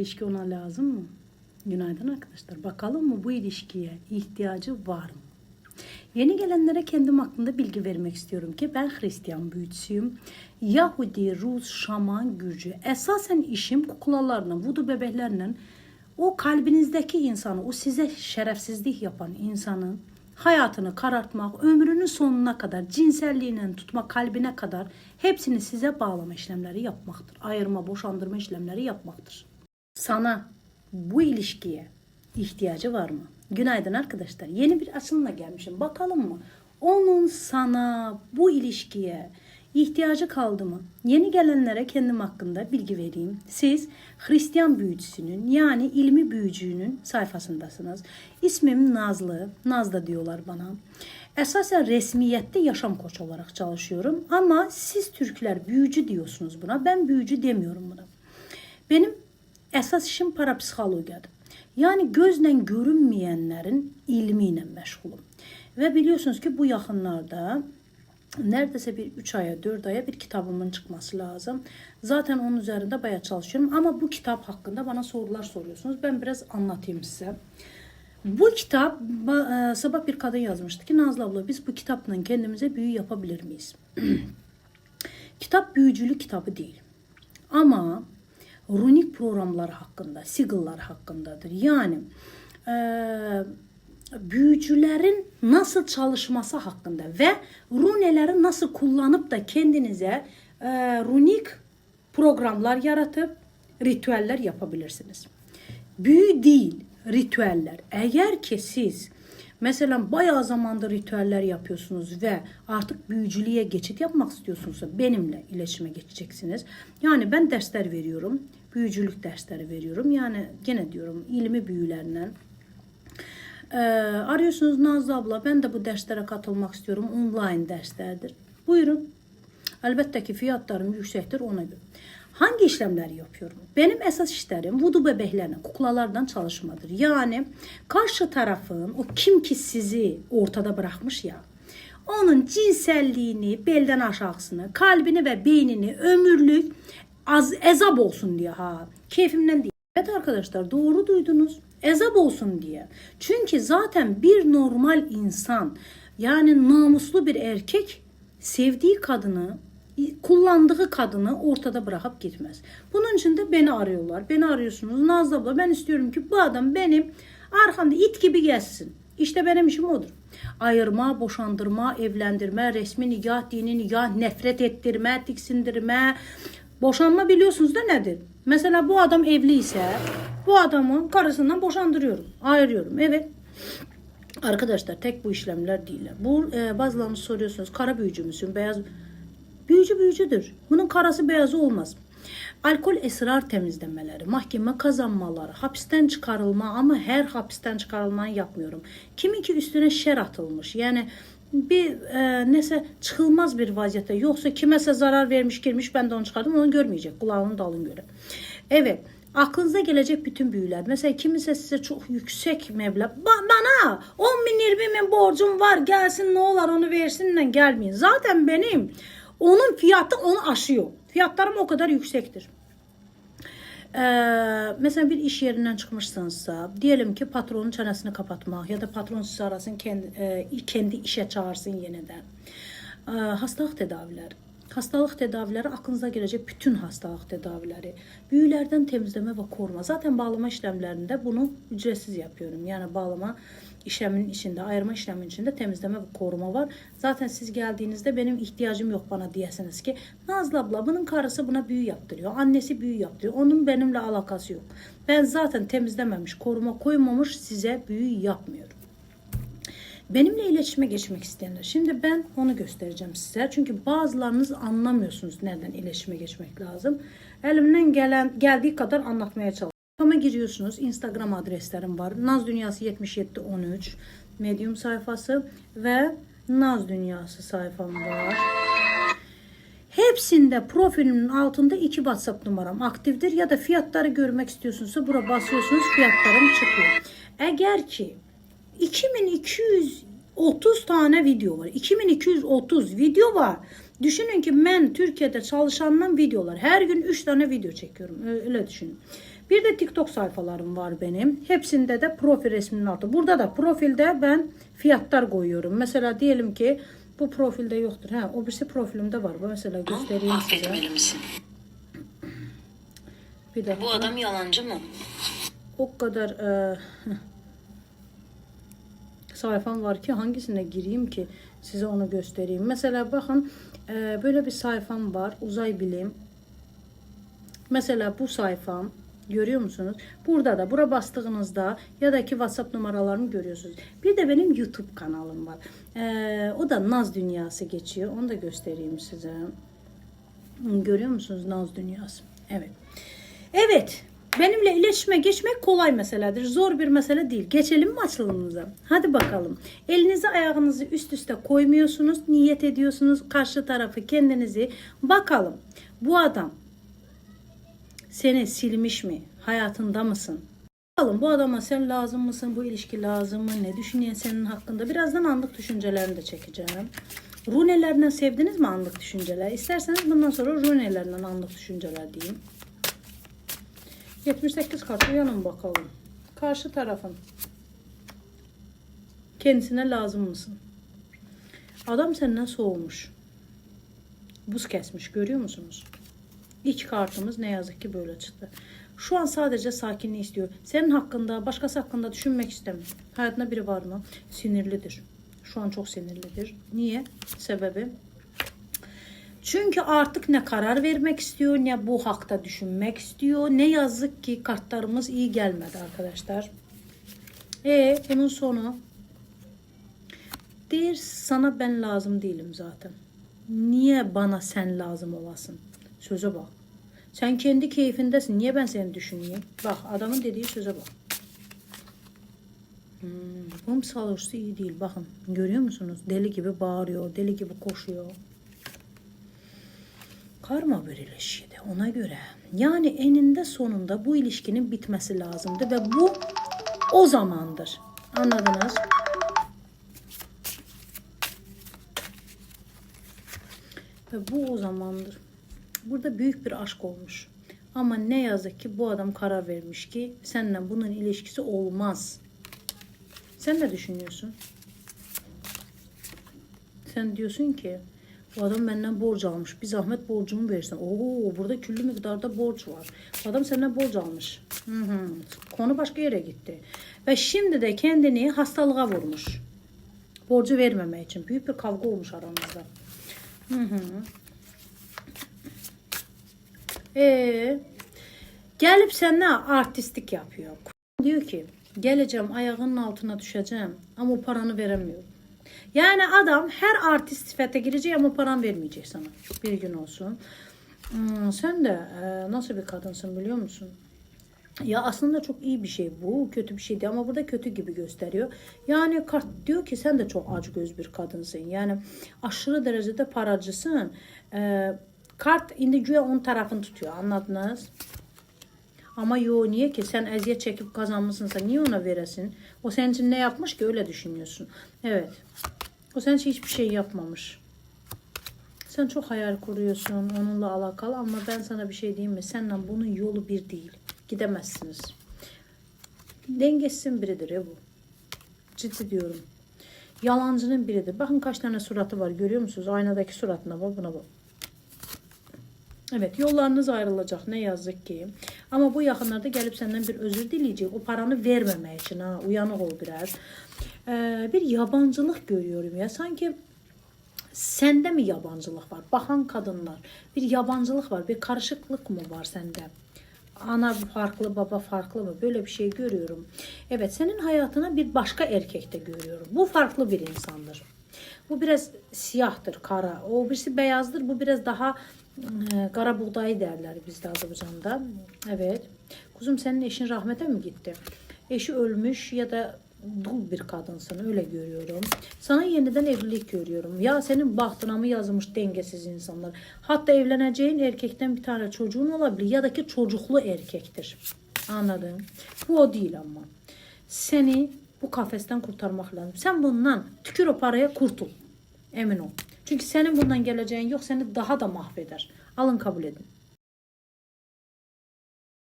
İlişki ona lazım mı? Günaydın arkadaşlar. Bakalım mı bu ilişkiye ihtiyacı var mı? Yeni gelenlere kendim hakkında bilgi vermek istiyorum ki ben Hristiyan büyücüsüyüm. Yahudi, Rus, Şaman, Gürcü. Esasen işim kuklalarla, vudu bebeklerle o kalbinizdeki insanı, o size şerefsizlik yapan insanın hayatını karartmak, ömrünün sonuna kadar, cinselliğiyle tutma kalbine kadar hepsini size bağlama işlemleri yapmaktır. Ayırma, boşandırma işlemleri yapmaktır. Sana bu ilişkiye ihtiyacı var mı? Günaydın arkadaşlar. Yeni bir açılımla gelmişim. Bakalım mı? Onun sana bu ilişkiye ihtiyacı kaldı mı? Yeni gelenlere kendim hakkında bilgi vereyim. Siz Hristiyan büyücüsünün yani ilmi büyücünün sayfasındasınız. İsmim Nazlı. Nazlı diyorlar bana. Esasen resmiyette yaşam koç olarak çalışıyorum. Ama siz Türkler büyücü diyorsunuz buna. Ben büyücü demiyorum buna. Benim esas işim parapsixologiyadır. Yani gözle görünmeyenlerin ilmiyle meşgulum. Ve biliyorsunuz ki bu yakınlarda neredeyse bir 3 aya 4 aya bir kitabımın çıkması lazım. Zaten onun üzerinde bayağı çalışıyorum ama bu kitap hakkında bana sorular soruyorsunuz. Ben biraz anlatayım size. Bu kitap e, sabah bir kadın yazmıştı ki Nazlı abla biz bu kitapla kendimize büyü yapabilir miyiz? Kitap büyücülük kitabı değil. Ama runik programlar hakkında, sigıllar hakkındadır. Yani e, büyücülerin nasıl çalışması hakkında ve runeleri nasıl kullanıp da kendinize e, runik programlar yaratıp ritüeller yapabilirsiniz. Büyü değil, ritüeller. Eğer ki siz mesela bayağı zamandır ritüeller yapıyorsunuz ve artık büyücülüğe geçit yapmak istiyorsunuzsa benimle iletişime geçeceksiniz. Yani ben dersler veriyorum. Büyücülük dersleri veriyorum. Yani gene diyorum ilmi büyülerinden ee, arıyorsunuz Nazlı abla ben de bu derslere katılmak istiyorum. Online derslerdir. Buyurun. Elbette ki fiyatlarım yüksektir ona göre. Hangi işlemleri yapıyorum? Benim esas işlerim vudu bebeklerine, kuklalardan çalışmadır. Yani karşı tarafın o kim ki sizi ortada bırakmış ya, onun cinselliğini, belden aşağısını, kalbini ve beynini ömürlük az ezap olsun diye ha. Keyfimden değil. Evet arkadaşlar doğru duydunuz. Ezap olsun diye. Çünkü zaten bir normal insan yani namuslu bir erkek sevdiği kadını kullandığı kadını ortada bırakıp gitmez. Bunun için de beni arıyorlar. Beni arıyorsunuz. Nazlı abla ben istiyorum ki bu adam benim arkamda it gibi gelsin. İşte benim işim odur. Ayırma, boşandırma, evlendirme, resmi nikah, dini nikah, nefret ettirme, tiksindirme. Boşanma biliyorsunuz da nedir? Mesela bu adam evli ise bu adamı karısından boşandırıyorum. Ayırıyorum. Evet. Arkadaşlar tek bu işlemler değil. Bu e, bazılarınız soruyorsunuz kara büyücü müsün? Beyaz Büyücü büyücüdür. Bunun karası beyazı olmaz. Alkol esrar temizlemeleri, mahkeme kazanmaları, hapisten çıkarılma ama her hapisten çıkarılmayı yapmıyorum. Kimi ki üstüne şer atılmış. Yani bir e, nese çıkılmaz bir vaziyette yoksa kimese zarar vermiş girmiş ben de onu çıkardım onu görmeyecek kulağını dalın göre. Evet aklınıza gelecek bütün büyüler. Mesela kimse size çok yüksek meblağ. Ba- bana 10 bin 20 bin borcum var gelsin ne olur onu versinle gelmeyin. Zaten benim onun fiyatı onu aşıyor. Fiyatlarım o kadar yüksektir. Ee, mesela bir iş yerinden çıkmışsınızsa diyelim ki patronun çenesini kapatmak ya da patron sizi arasın kendi, e, kendi işe çağırsın yeniden. Ee, hastalık tedavileri. Hastalık tedavileri aklınıza gelecek bütün hastalık tedavileri. Büyülerden temizleme ve koruma. Zaten bağlama işlemlerinde bunu ücretsiz yapıyorum. Yani bağlama işleminin içinde, ayırma işleminin içinde temizleme ve koruma var. Zaten siz geldiğinizde benim ihtiyacım yok bana diyesiniz ki Nazlı abla bunun karısı buna büyü yaptırıyor. Annesi büyü yaptırıyor. Onun benimle alakası yok. Ben zaten temizlememiş, koruma koymamış size büyü yapmıyorum. Benimle iletişime geçmek isteyenler. Şimdi ben onu göstereceğim size. Çünkü bazılarınız anlamıyorsunuz nereden iletişime geçmek lazım. Elimden gelen geldiği kadar anlatmaya çalışıyorum. Ama giriyorsunuz. Instagram adreslerim var. Naz Dünyası 7713 Medium sayfası ve Naz Dünyası sayfam var. Hepsinde profilimin altında iki WhatsApp numaram aktiftir ya da fiyatları görmek istiyorsunuzsa bura basıyorsunuz fiyatlarım çıkıyor. Eğer ki 2230 tane video var. 2230 video var. Düşünün ki ben Türkiye'de çalışandan videolar. Her gün 3 tane video çekiyorum. Öyle düşünün. Bir de TikTok sayfalarım var benim. Hepsinde de profil resminin altı. Burada da profilde ben fiyatlar koyuyorum. Mesela diyelim ki bu profilde yoktur. Ha, o birisi profilimde var. Bu mesela göstereyim size. Affetmeli misin? Bir dakika. Bu adam yalancı mı? o kadar e, sayfam var ki hangisine gireyim ki size onu göstereyim. Mesela bakın e, böyle bir sayfam var. Uzay bilim. Mesela bu sayfam görüyor musunuz? Burada da bura bastığınızda ya da ki WhatsApp numaralarımı görüyorsunuz. Bir de benim YouTube kanalım var. E, o da Naz Dünyası geçiyor. Onu da göstereyim size. Görüyor musunuz Naz Dünyası? Evet. Evet. Benimle iletişime geçmek kolay meseledir. Zor bir mesele değil. Geçelim mi açılımımıza? Hadi bakalım. Elinizi ayağınızı üst üste koymuyorsunuz. Niyet ediyorsunuz. Karşı tarafı kendinizi. Bakalım. Bu adam seni silmiş mi? Hayatında mısın? Bakalım bu adama sen lazım mısın? Bu ilişki lazım mı? Ne düşünüyor senin hakkında? Birazdan anlık düşüncelerini de çekeceğim. Runelerden sevdiniz mi anlık düşünceler? İsterseniz bundan sonra runelerden anlık düşünceler diyeyim. 78 kart uyanın bakalım. Karşı tarafın. Kendisine lazım mısın? Adam senden soğumuş. Buz kesmiş görüyor musunuz? İlk kartımız ne yazık ki böyle çıktı. Şu an sadece sakinliği istiyor. Senin hakkında, başkası hakkında düşünmek istemiyor. Hayatında biri var mı? Sinirlidir. Şu an çok sinirlidir. Niye? Sebebi? Çünkü artık ne karar vermek istiyor ne bu hakta düşünmek istiyor. Ne yazık ki kartlarımız iyi gelmedi arkadaşlar. E bunun sonu der sana ben lazım değilim zaten. Niye bana sen lazım olasın? Söze bak. Sen kendi keyfindesin. Niye ben seni düşüneyim? Bak adamın dediği söze bak. Hmm, bu salırsı iyi değil. Bakın görüyor musunuz? Deli gibi bağırıyor. Deli gibi koşuyor. Karma bir ilişkiydi ona göre. Yani eninde sonunda bu ilişkinin bitmesi lazımdı ve bu o zamandır. Anladınız? Ve bu o zamandır. Burada büyük bir aşk olmuş. Ama ne yazık ki bu adam karar vermiş ki seninle bunun ilişkisi olmaz. Sen ne düşünüyorsun? Sen diyorsun ki bu adam benden borç almış. Bir zahmet borcumu versin. Oo burada küllü miktarda borç var. Bu adam senden borç almış. Hı hı. Konu başka yere gitti. Ve şimdi de kendini hastalığa vurmuş. Borcu vermeme için. Büyük bir kavga olmuş aramızda. Hı. Ee, gelip seninle artistlik yapıyor. Diyor ki geleceğim ayağının altına düşeceğim ama o paranı veremiyorum. Yani adam her artist sifete girecek ama paran vermeyecek sana. Bir gün olsun. Hmm, sen de e, nasıl bir kadınsın biliyor musun? Ya aslında çok iyi bir şey bu. Kötü bir şey değil ama burada kötü gibi gösteriyor. Yani kart diyor ki sen de çok acıgöz bir kadınsın. Yani aşırı derecede paracısın. E, kart indi güya onun tarafını tutuyor. Anladınız? Ama yo niye ki sen eziyet çekip kazanmışsınsa niye ona veresin? O senin için ne yapmış ki öyle düşünüyorsun. Evet. O için hiçbir şey yapmamış. Sen çok hayal kuruyorsun onunla alakalı ama ben sana bir şey diyeyim mi? Seninle bunun yolu bir değil. Gidemezsiniz. Dengesizin biridir ya bu. Ciddi diyorum. Yalancının biridir. Bakın kaç tane suratı var görüyor musunuz? Aynadaki suratına bak buna bak. Evet yollarınız ayrılacak ne yazık ki. Ama bu yakınlarda gelip senden bir özür dileyecek. O paranı vermemek için ha uyanık ol biraz. Ee, bir yabancılık görüyorum ya. Sanki sende mi yabancılık var? Bakan kadınlar. Bir yabancılık var. Bir karışıklık mı var sende? Ana farklı, baba farklı mı? Böyle bir şey görüyorum. Evet, senin hayatına bir başka erkek de görüyorum. Bu farklı bir insandır. Bu biraz siyahtır, kara. O birisi beyazdır. Bu biraz daha e, kara buğday derler bizde Azerbaycan'da. Evet. Kuzum senin eşin rahmete mi gitti? Eşi ölmüş ya da dul bir kadınsın öyle görüyorum. Sana yeniden evlilik görüyorum. Ya senin bahtına mı yazılmış dengesiz insanlar. Hatta evleneceğin erkekten bir tane çocuğun olabilir ya da ki çocuklu erkektir. Anladın? Bu o değil ama. Seni bu kafesten kurtarmak lazım. Sen bundan tükür o paraya kurtul. Emin ol. Çünkü senin bundan geleceğin yok seni daha da mahveder. Alın kabul edin.